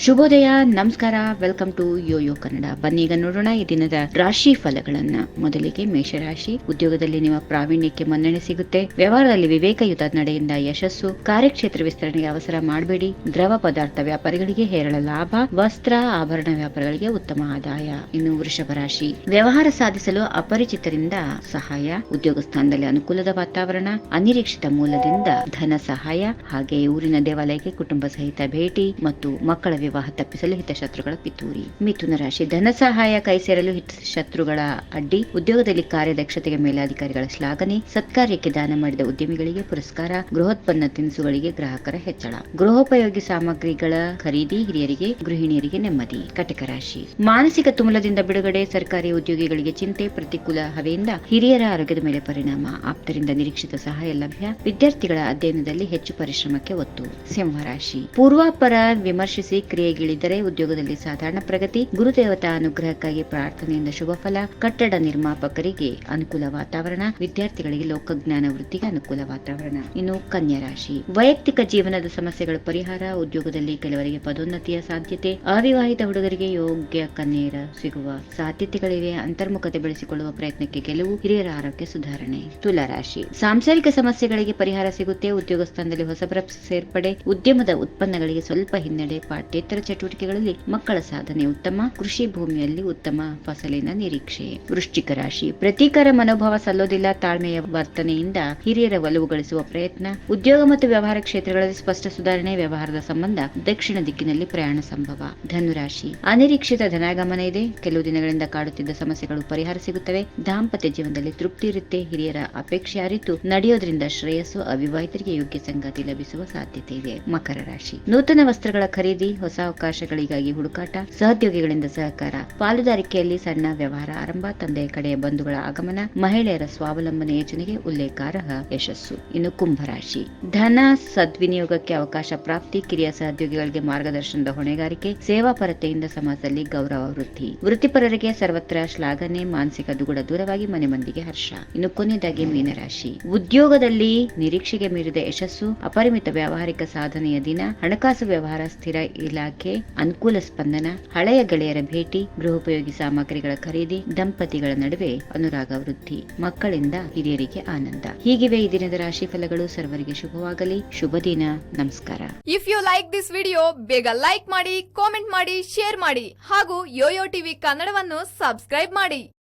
ಶುಭೋದಯ, ನಮಸ್ಕಾರ welcome to Yoyo Kannada ಬನ್ನಿ, ಈಗ ನೋಡೋಣ ಈ ದಿನದ ರಾಶಿ ಫಲಗಳನ್ನ. ಮೊದಲಿಗೆ ಮೇಷರಾಶಿ, ಉದ್ಯೋಗದಲ್ಲಿ ನಿಮ್ಮ ಪ್ರಾವೀಣ್ಯಕ್ಕೆ ಮನ್ನಣೆ ಸಿಗುತ್ತೆ. ವ್ಯವಹಾರದಲ್ಲಿ ವಿವೇಕಯುತ ನಡೆಯಿಂದ ಯಶಸ್ಸು. ಕಾರ್ಯಕ್ಷೇತ್ರ ವಿಸ್ತರಣೆಗೆ ಅವಸರ ಮಾಡಬೇಡಿ. ದ್ರವ ಪದಾರ್ಥ ವ್ಯಾಪಾರಿಗಳಿಗೆ ಹೇರಳ ಲಾಭ. ವಸ್ತ್ರ, ಆಭರಣ ವ್ಯಾಪಾರಗಳಿಗೆ ಉತ್ತಮ ಆದಾಯ. ಇನ್ನು ವೃಷಭ ರಾಶಿ. ವ್ಯವಹಾರ ಸಾಧಿಸಲು ಅಪರಿಚಿತರಿಂದ ಸಹಾಯ. ಉದ್ಯೋಗ ಸ್ಥಾನದಲ್ಲಿ ಅನುಕೂಲದ ವಾತಾವರಣ. ಅನಿರೀಕ್ಷಿತ ಮೂಲದಿಂದ ಧನ ಸಹಾಯ. ಹಾಗೆ ಊರಿನ ದೇವಾಲಯಕ್ಕೆ ಕುಟುಂಬ ಸಹಿತ ಭೇಟಿ. ಮತ್ತು ಮಕ್ಕಳ ವಿವಾಹ ತಪ್ಪಿಸಲು ಹಿತಶತ್ರುಗಳ ಪಿತೂರಿ. ಮಿಥುನ ರಾಶಿ. ಧನ ಸಹಾಯ ಕೈ ಸೇರಲು ಹಿತಶತ್ರುಗಳ ಅಡ್ಡಿ. ಉದ್ಯೋಗದಲ್ಲಿ ಕಾರ್ಯದಕ್ಷತೆಗೆ ಮೇಲಾಧಿಕಾರಿಗಳ ಶ್ಲಾಘನೆ. ಸತ್ಕಾರ್ಯಕ್ಕೆ ದಾನ ಮಾಡಿದ ಉದ್ಯಮಿಗಳಿಗೆ ಪುರಸ್ಕಾರ. ಗೃಹೋತ್ಪನ್ನ ತಿನಿಸುಗಳಿಗೆ ಗ್ರಾಹಕರ ಹೆಚ್ಚಳ. ಗೃಹೋಪಯೋಗಿ ಸಾಮಗ್ರಿಗಳ ಖರೀದಿ ಹಿರಿಯರಿಗೆ, ಗೃಹಿಣಿಯರಿಗೆ ನೆಮ್ಮದಿ. ಕಟಕ ರಾಶಿ. ಮಾನಸಿಕ ತುಮುಲದಿಂದ ಬಿಡುಗಡೆ. ಸರ್ಕಾರಿ ಉದ್ಯೋಗಿಗಳಿಗೆ ಚಿಂತೆ, ಪ್ರತಿಕೂಲ ಹವೆಯಿಂದ ಹಿರಿಯರ ಆರೋಗ್ಯದ ಮೇಲೆ ಪರಿಣಾಮ. ಆಪ್ತರಿಂದ ನಿರೀಕ್ಷಿತ ಸಹಾಯ ಲಭ್ಯ. ವಿದ್ಯಾರ್ಥಿಗಳ ಅಧ್ಯಯನದಲ್ಲಿ ಹೆಚ್ಚು ಪರಿಶ್ರಮಕ್ಕೆ ಒತ್ತು. ಸಿಂಹರಾಶಿ ಪೂರ್ವಾಪರ ವಿಮರ್ಶಿಸಿ ಕ್ರಿಯೆಗಿಳಿದರೆ ಉದ್ಯೋಗದಲ್ಲಿ ಸಾಧಾರಣ ಪ್ರಗತಿ. ಗುರುದೇವತಾ ಅನುಗ್ರಹಕ್ಕಾಗಿ ಪ್ರಾರ್ಥನೆಯಿಂದ ಶುಭ ಫಲ. ಕಟ್ಟಡ ನಿರ್ಮಾಪಕರಿಗೆ ಅನುಕೂಲ ವಾತಾವರಣ. ವಿದ್ಯಾರ್ಥಿಗಳಿಗೆ ಲೋಕಜ್ಞಾನ ವೃತ್ತಿಗೆ ಅನುಕೂಲ ವಾತಾವರಣ. ಇನ್ನು ಕನ್ಯಾ ರಾಶಿ. ವೈಯಕ್ತಿಕ ಜೀವನದ ಸಮಸ್ಯೆಗಳ, ಪರಿಹಾರ, ಉದ್ಯೋಗದಲ್ಲಿ ಕೆಲವರಿಗೆ ಪದೋನ್ನತಿಯ ಸಾಧ್ಯತೆ. ಅವಿವಾಹಿತ ಹುಡುಗರಿಗೆ ಯೋಗ್ಯ ಕನ್ಯೆಯರ ಸಿಗುವ ಸಾಧ್ಯತೆಗಳಿವೆ. ಅಂತರ್ಮುಖತೆ ಬೆಳೆಸಿಕೊಳ್ಳುವ ಪ್ರಯತ್ನಕ್ಕೆ ಗೆಲುವು. ಹಿರಿಯರ ಆರೋಗ್ಯ ಸುಧಾರಣೆ. ತುಲಾರಾಶಿ ಸಾಂಸಾರಿಕ ಸಮಸ್ಯೆಗಳಿಗೆ ಪರಿಹಾರ ಸಿಗುತ್ತೆ. ಉದ್ಯೋಗ ಸ್ಥಾನದಲ್ಲಿ ಹೊಸಬರ ಸೇರ್ಪಡೆ. ಉದ್ಯಮದ ಉತ್ಪನ್ನಗಳಿಗೆ ಸ್ವಲ್ಪ ಹಿನ್ನಡೆ. ಪಾಠ್ಯೇತರ ಚಟುವಟಿಕೆಗಳಲ್ಲಿ ಮಕ್ಕಳ ಸಾಧನೆ ಉತ್ತಮ, ಕೃಷಿ ಭೂಮಿಯಲ್ಲಿ ಉತ್ತಮ ಫಸಲಿನ ನಿರೀಕ್ಷೆ. ವೃಶ್ಚಿಕ ರಾಶಿ ಪ್ರತೀಕಾರ ಮನೋಭಾವ ಸಲ್ಲೋದಿಲ್ಲ, ತಾಳ್ಮೆಯ ವರ್ತನೆಯಿಂದ ಹಿರಿಯರ ಒಲವು ಗಳಿಸುವ ಪ್ರಯತ್ನ. ಉದ್ಯೋಗ ಮತ್ತು ವ್ಯವಹಾರ ಕ್ಷೇತ್ರಗಳಲ್ಲಿ ಸ್ಪಷ್ಟ ಸುಧಾರಣೆ, ವ್ಯವಹಾರದ ಸಂಬಂಧ ದಕ್ಷಿಣ ದಿಕ್ಕಿನಲ್ಲಿ ಪ್ರಯಾಣ ಸಂಭವ. ಧನುರಾಶಿ ಅನಿರೀಕ್ಷಿತ ಧನಾಗಮನ ಇದೆ. ಕೆಲವು ದಿನಗಳಿಂದ ಕಾಡುತ್ತಿದ್ದ ಸಮಸ್ಯೆಗಳು ಪರಿಹಾರ ಸಿಗುತ್ತವೆ. ದಾಂಪತ್ಯ ಜೀವನದಲ್ಲಿ ತೃಪ್ತಿ ಇರುತ್ತೆ. ಹಿರಿಯರ ಅಪೇಕ್ಷೆ ಅರಿತು ನಡೆಯೋದ್ರಿಂದ ಶ್ರೇಯಸ್ಸು ಅವಿವಾಹಿತರಿಗೆ ಯೋಗ್ಯ ಸಂಗಾತಿ ಲಭಿಸುವ ಸಾಧ್ಯತೆ ಇದೆ. ಮಕರ ರಾಶಿ ನೂತನ ವಸ್ತ್ರಗಳ ಖರೀದಿ, ಹೊಸ ಅವಕಾಶಗಳಿಗಾಗಿ ಹುಡುಕಾಟ, ಸಹೋದ್ಯೋಗಿಗಳಿಂದ ಸಹಕಾರ, ಪಾಲುದಾರಿಕೆಯಲ್ಲಿ ಸಣ್ಣ ವ್ಯವಹಾರ, ಆರಂಭ ತಂದೆಯ ಕಡೆಯ ಬಂಧುಗಳ ಆಗಮನ, ಮಹಿಳೆಯರ ಸ್ವಾವಲಂಬನೆ ಯೋಜನೆಗೆ ಉಲ್ಲೇಖಾರ್ಹ ಯಶಸ್ಸು. ಇನ್ನು ಕುಂಭರಾಶಿ. ಧನ ಸದ್ವಿನಿಯೋಗಕ್ಕೆ ಅವಕಾಶ ಪ್ರಾಪ್ತಿ, ಕಿರಿಯ ಸಹೋದ್ಯೋಗಿಗಳಿಗೆ ಮಾರ್ಗದರ್ಶನದ ಹೊಣೆಗಾರಿಕೆ ಸೇವಾಪರತೆಯಿಂದ ಸಮಾಜದಲ್ಲಿ ಗೌರವ ವೃದ್ಧಿ. ವೃತ್ತಿಪರರಿಗೆ ಸರ್ವತ್ರ ಶ್ಲಾಘನೆ, ಮಾನಸಿಕ ದುಗುಡ ದೂರವಾಗಿ ಮನೆ ಮಂದಿಗೆ ಹರ್ಷ. ಇನ್ನು ಕೊನೆಯದಾಗಿ ಮೀನರಾಶಿ. ಉದ್ಯೋಗದಲ್ಲಿ ನಿರೀಕ್ಷೆಗೆ ಮೀರಿದ ಯಶಸ್ಸು, ಅಪರಿಮಿತ ವ್ಯಾವಹಾರಿಕ ಸಾಧನೆಯ ದಿನ, ಹಣಕಾಸು ವ್ಯವಹಾರ ಸ್ಥಿರ ಇಲಾಖೆ ಅನುಕೂಲ ಸ್ಪಂದನ, ಹಳೆಯ ಗೆಳೆಯರ ಭೇಟಿ, ಗೃಹೋಪಯೋಗಿ ಸಾಮಗ್ರಿಗಳ ಖರೀದಿ, ದಂಪತಿಗಳ ನಡುವೆ ಅನುರಾಗ ವೃದ್ಧಿ, ಮಕ್ಕಳಿಂದ ಹಿರಿಯರಿಗೆ ಆನಂದ. ಹೀಗಿವೆ ಈ ದಿನದ ರಾಶಿ ಫಲಗಳು. ಸರ್ವರಿಗೆ ಶುಭವಾಗಲಿ. ಶುಭ ದಿನ. ನಮಸ್ಕಾರ. If you like this video ಬೇಗ ಲೈಕ್ ಮಾಡಿ ಕಾಮೆಂಟ್ ಮಾಡಿ ಶೇರ್ ಮಾಡಿ ಹಾಗೂ ಯೋಯೋ ಟಿವಿ ಕನ್ನಡವನ್ನು ಸಬ್ಸ್ಕ್ರೈಬ್ ಮಾಡಿ.